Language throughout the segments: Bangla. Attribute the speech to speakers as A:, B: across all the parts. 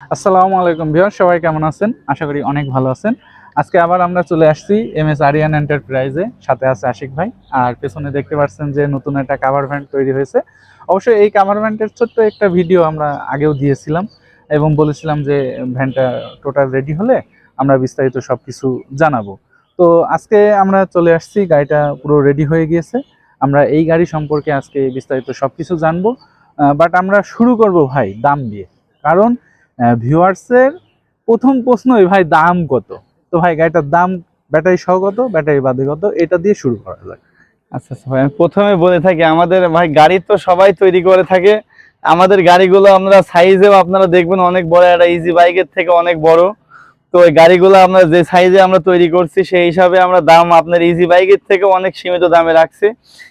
A: আসসালামু আলাইকুম ভিউয়ার সবাই কেমন আছেন? আশা করি অনেক ভালো আছেন। আজকে আবার আমরা চলে আসছি এম এস আরিয়ান এন্টারপ্রাইজে সাথে আছে আশিক ভাই। আর পেছনে দেখতে পাচ্ছেন যে নতুন একটা কাভার ভ্যান্ট তৈরি হয়েছে। অবশ্যই এই কাভার ভ্যান্টের ছোট্ট একটা ভিডিও আমরা আগেও দিয়েছিলাম এবং বলেছিলাম যে ভ্যানটা টোটাল রেডি হলে আমরা বিস্তারিত সব কিছু জানাব। তো আজকে আমরা চলে আসছি, গাড়িটা পুরো রেডি হয়ে গিয়েছে। আমরা এই গাড়ি সম্পর্কে আজকে বিস্তারিত সব কিছু জানব বাট আমরা শুরু করব ভাই, দাম দিয়ে। কারণ ভিউয়ার্সের প্রথম প্রশ্নই ভাই, দাম কত? তো ভাই, গাড়িটার দাম, ব্যাটারি সহ কত, ব্যাটারি বাদে কত, এটা দিয়ে শুরু করা যাক।
B: আচ্ছা আচ্ছা ভাই প্রথমে বলে থাকি, আমাদের, ভাই, গাড়ি তো সবাই তৈরি করে থাকে। আমাদের গাড়িগুলো আমরা সাইজেও আপনারা দেখবেন অনেক বড়, একটা ইজি বাইকের থেকে অনেক বড়। তো এই গাড়িগুলো আমরা যে সাইজে আমরা তৈরি করছি, সেই হিসাবে আমরা দাম আপনার ইজি বাইকের থেকে অনেক সীমিত দামে রাখছি।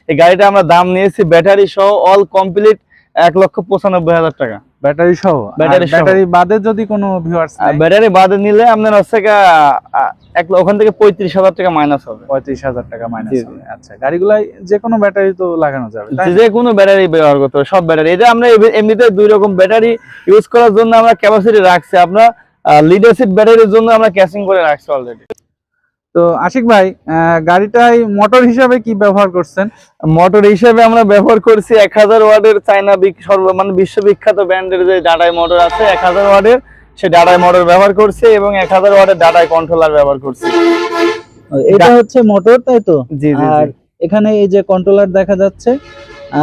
B: এই গাড়িটা আমরা দাম নিয়েছি, ব্যাটারি সহ অল কমপ্লিট এক লক্ষ পঁচানব্বই হাজার টাকা।
A: ব্যাটারি সহ?
B: ব্যাটারি
A: ব্যাটারি বাদে যদি কোনো ভিউয়ার্স
B: ব্যাটারি বাদে নিলে আপনার হচ্ছে এক ওখান থেকে পঁয়ত্রিশ হাজার টাকা মাইনাস হবে।
A: পঁয়ত্রিশ হাজার টাকা মাইনাস। হবে। আচ্ছা গাড়িগুলাই যে কোনো ব্যাটারি তো লাগানো যাবে
B: যে- কোনো ব্যাটারি ব্যবহার করতে হবে সব ব্যাটারি এটা আমরা এমনিতে দুই রকম ব্যাটারি ইউজ করার জন্য আমরা ক্যাপাসিটি রাখছি। আমরা লিডারশিপ ব্যাটারির জন্য আমরা ক্যাসিং করে রাখছি অলরেডি
A: তো আশিক ভাই গাড়িটাই মোটর হিসাবে কি ব্যবহার করছেন?
B: মোটর হিসাবে আমরা ব্যবহার করছি এক হাজার ওয়ার্ডের চাইনা সর্ব মানে বিশ্ববিখ্যাত ব্র্যান্ডের যে ডাটাই মোটর আছে এক হাজার ওয়ার্ডের সে ডাটাই মোটর ব্যবহার করছে এবং এক হাজার ওয়ার্ডের ডাটাই কন্ট্রোলার ব্যবহার করছে।
A: এটা হচ্ছে মোটর তাই তো?
B: জি জি
A: আর এখানে এই যে কন্ট্রোলার দেখা যাচ্ছে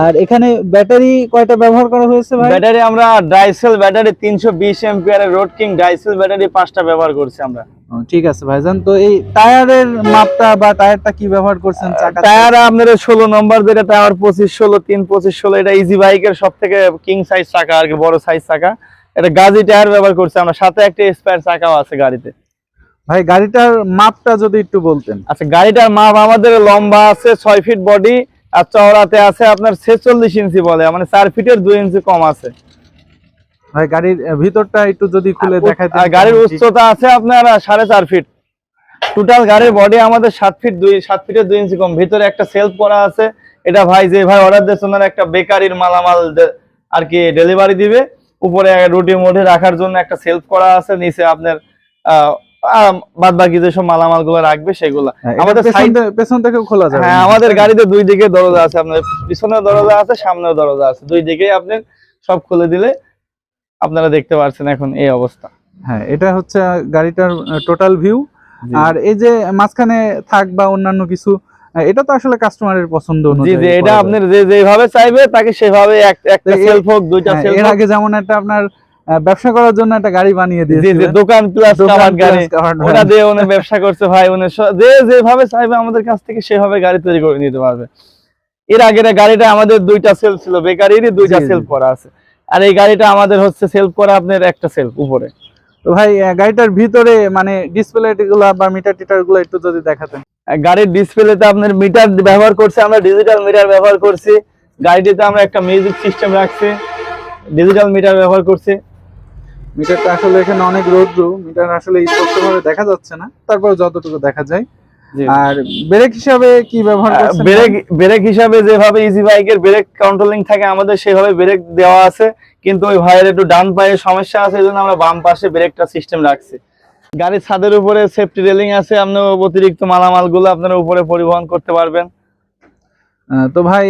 A: আর এখানে ব্যাটারি কয়টা ব্যবহার করা হয়েছে ভাই?
B: ব্যাটারি আমরা ডাইসেল ব্যাটারি তিনশো বিশ এমপিয়ারের রোড কিং ডাইসেল ব্যাটারি পাঁচটা ব্যবহার করছি আমরা।
A: ঠিক আছে ভাইজান। তো এই টায়ারের মাপটা বা টায়ারটা কি ব্যবহার করছেন চাকা
B: টায়ার আপনার ষোলো নম্বর যেটা টায়ার পঁচিশ ষোলো তিন পঁচিশ ষোলো এটা ইজি বাইকের সব থেকে কিং সাইজ চাকা আর কি বড় সাইজ চাকা। এটা গাজি টায়ার ব্যবহার করছি আমরা সাথে একটা স্পেয়ার চাকাও আছে গাড়িতে।
A: ভাই গাড়িটার মাপটা যদি একটু বলতেন।
B: আচ্ছা গাড়িটার মাপ আমাদের লম্বা আছে ছয় ফিট বডি আর চওড়াতে আছে আপনার ছেচল্লিশ ইঞ্চি বলে মানে চার ফিটের দুই ইঞ্চি কম আছে।
A: ভাই গাড়ির ভিতরটা একটু যদি খুলে
B: গাড়ির উচ্চতা আছে আপনার সাড়ে চার ফিট। টোটাল গাড়ির বডি আমাদের সাত ফিট দুই সাত ফিটের দুই ইঞ্চি কম। ভিতরে একটা সেলফ করা আছে। এটা ভাই যে ভাই অর্ডার দিয়েছে ওনার একটা বেকারির মালামাল আর কি ডেলিভারি দিবে। উপরে রুটি মোটে রাখার জন্য একটা সেলফ করা আছে। নিচে আপনার বাদ বাকি যেসব মালামালগুলো রাখবে সেগুলা।
A: হ্যাঁ,
B: আমাদের
A: পেছন থেকে- খোলা যাবে।
B: হ্যাঁ আমাদের গাড়িতে দুই দিকে দরজা আছে আপনার পিছনেও দরজা আছে সামনেও দরজা আছে। দুই দিকেই আপনি সব খুলে দিলে আপনারা দেখতে পাচ্ছেন এখন এই অবস্থা।
A: হ্যাঁ এটা হচ্ছে গাড়িটার টোটাল ভিউ আর এই যে মাঝখানে থাক বা অন্যান্য কিছু এটা তো আসলে কাস্টমারের পছন্দ অনুযায়ী
B: জি এটা। আপনার যে যেভাবে চাইবে তাকে সেভাবে এক- একটা সেলফ হোক দুইটা
A: হ্যাঁ,
B: সেলফ
A: এর আগে যেমন একটা আপনার ব্যবসা করার জন্য একটা গাড়ি বানিয়ে দিয়েছে
B: দোকান প্লাস কাভার্ড গাড়ি। ওটা দিয়ে উনি ব্যবসা করছে ভাই উনি যে যেভাবে চাইবে আমাদের কাছ থেকে সেভাবে গাড়ি তৈরি করে নিতে পারবে। এর আগের গাড়িটা আমাদের দুইটা সেল ছিল বেকারিরই দুইটা
A: জি।
B: করা আছে। আর এই গাড়িটা আমাদের হচ্ছে সেলফ করা আপনার একটা সেলফ উপরে।
A: তো ভাই গাড়িটার ভিতরে মানে ডিসপ্লে গুলা বা মিটার টিটারগুলো একটু যদি দেখাতেন।
B: গাড়ির ডিসপ্লেতে আপনার মিটার ব্যবহার করছি আমরা ডিজিটাল মিটার ব্যবহার করছি। গাড়িটিতে আমরা একটা মিউজিক সিস্টেম রাখছি ডিজিটাল মিটার ব্যবহার করছি।
A: মিটারটা আসলে এখানে অনেক রৌদ্র মিটার আসলে স্পষ্টভাবে দেখা যাচ্ছে না তারপর যতটুকু দেখা যায়। আর ব্রেক হিসাবে কি ব্যবহার করছেন?
B: ব্রেক ব্রেক হিসাবে যেভাবে ইজি বাইকের ব্রেক কন্ট্রোলিং থাকে আমাদের সেভাবে ব্রেক দেওয়া আছে কিন্তু ওই ভাইয়ের একটু ডান পায়ে সমস্যা আছে আমরা বাম পাশে ব্রেকটা সিস্টেম রাখছি। গাড়ির ছাদের উপরে সেফটি রেলিং আছে আপনি অতিরিক্ত মালামালগুলো আপনারা উপরে পরিবহন করতে পারবেন।
A: তো ভাই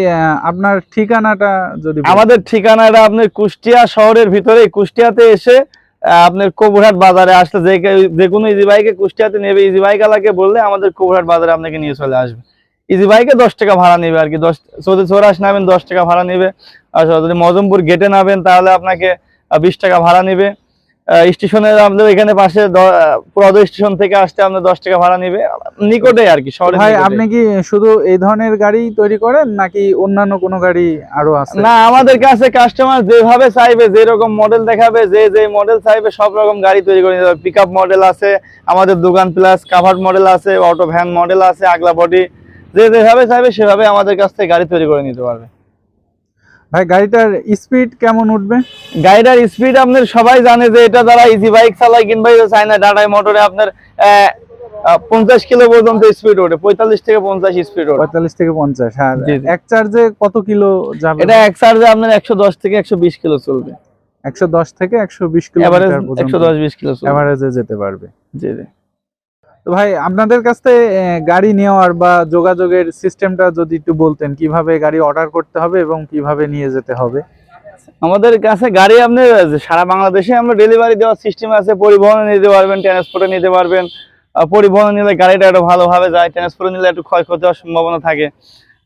A: আপনার ঠিকানাটা যদি
B: আমাদের ঠিকানাটা আপনার কুষ্টিয়া শহরের ভিতরে কুষ্টিয়াতে এসে আপনার কবুরহাট বাজারে আসলে যে যে কোনো ইজি বাইকে কুষ্টিয়াতে নেবে। ইজি বাইক আলাকে বললে আমাদের কবুরহাট বাজারে আপনাকে নিয়ে চলে আসবে। ইজি বাইকে দশ টাকা ভাড়া নেবে আর কি। দশ যদি চৌরাশ নামেন, দশ টাকা ভাড়া নেবে। আর যদি মজমপুর গেটে নামেন, তাহলে আপনাকে বিশ টাকা ভাড়া নেবে। স্টেশনে আমাদের এখানে পাশে পুরোদ স্টেশন থেকে আসতে আপনার দশ টাকা ভাড়া নিবে। নিকটে আর কি শহরের
A: ভাই আপনি কি শুধু এই ধরনের গাড়ি তৈরি করেন নাকি অন্যান্য কোনো গাড়ি আরও আছে?
B: না আমাদের কাছে কাস্টমার যেভাবে চাইবে যে রকম মডেল দেখাবে যে যে মডেল চাইবে সব রকম গাড়ি তৈরি করে নিতে পিক আপ মডেল আছে আমাদের দোকান প্লাস কাভার মডেল আছে অটো ভ্যান মডেল আছে আগলা বডি যে যেভাবে চাইবে সেভাবে আমাদের কাছ থেকে গাড়ি তৈরি করে নিতে পারবে।
A: ভাই গাড়িটার স্পিড কেমন উঠবে?
B: গাড়িটার স্পিড আপনার সবাই জানে যে এটা যারা ইজি বাইক চালায় কিংবা চায়না ডাটাই মোটরে আপনার পঞ্চাশ কিলো পর্যন্ত স্পিড ওঠে পঁয়তাল্লিশ থেকে পঞ্চাশ স্পিড ওঠে।
A: পঁয়তাল্লিশ থেকে পঞ্চাশ
B: জি।
A: এক চার্জে কত কিলো যাবে?
B: এটা এক চার্জে আপনার একশো দশ থেকে একশো বিশ কিলো চলবে।
A: একশো দশ থেকে একশো বিশ
B: এভারেজ একশো দশ বিশ কিলো।
A: এভারেজে যেতে পারবে।
B: জি জি।
A: তো ভাই, আপনাদের কাছ থেকে গাড়ি নেওয়ার বা যোগাযোগের সিস্টেমটা যদি একটু বলতেন, কীভাবে গাড়ি অর্ডার করতে হবে এবং কীভাবে নিয়ে যেতে হবে?
B: আমাদের কাছে গাড়ি আপনি সারা বাংলাদেশে আমরা ডেলিভারি দেওয়ার সিস্টেম আছে, পরিবহনে নিতে পারবেন ট্রান্সপোর্টে নিতে পারবেন। পরিবহনে নিলে গাড়িটা একটু ভালোভাবে যায় ট্রান্সপোর্টে নিলে একটু ক্ষয়ক্ষতি হওয়ার সম্ভাবনা থাকে।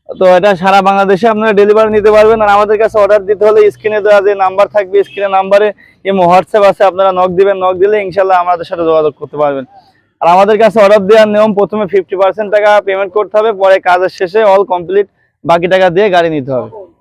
B: তো এটা সারা বাংলাদেশে আপনারা ডেলিভারি নিতে পারবেন, আর আমাদের কাছে অর্ডার দিতে হলে স্ক্রিনে দেওয়া যে নাম্বার থাকবে স্ক্রিনে নাম্বারে এমন হোয়াটসঅ্যাপ আছে, আপনারা নক দিবেন নক দিলে ইনশাল্লাহ আমাদের সাথে যোগাযোগ করতে পারবেন। আর আমাদের কাছে অর্ডার দেওয়ার নিয়ম, প্রথমে ফিফটি পার্সেন্ট টাকা পেমেন্ট করতে হবে, পরে কাজের শেষে অল কমপ্লিট বাকি টাকা দিয়ে গাড়ি নিতে হবে।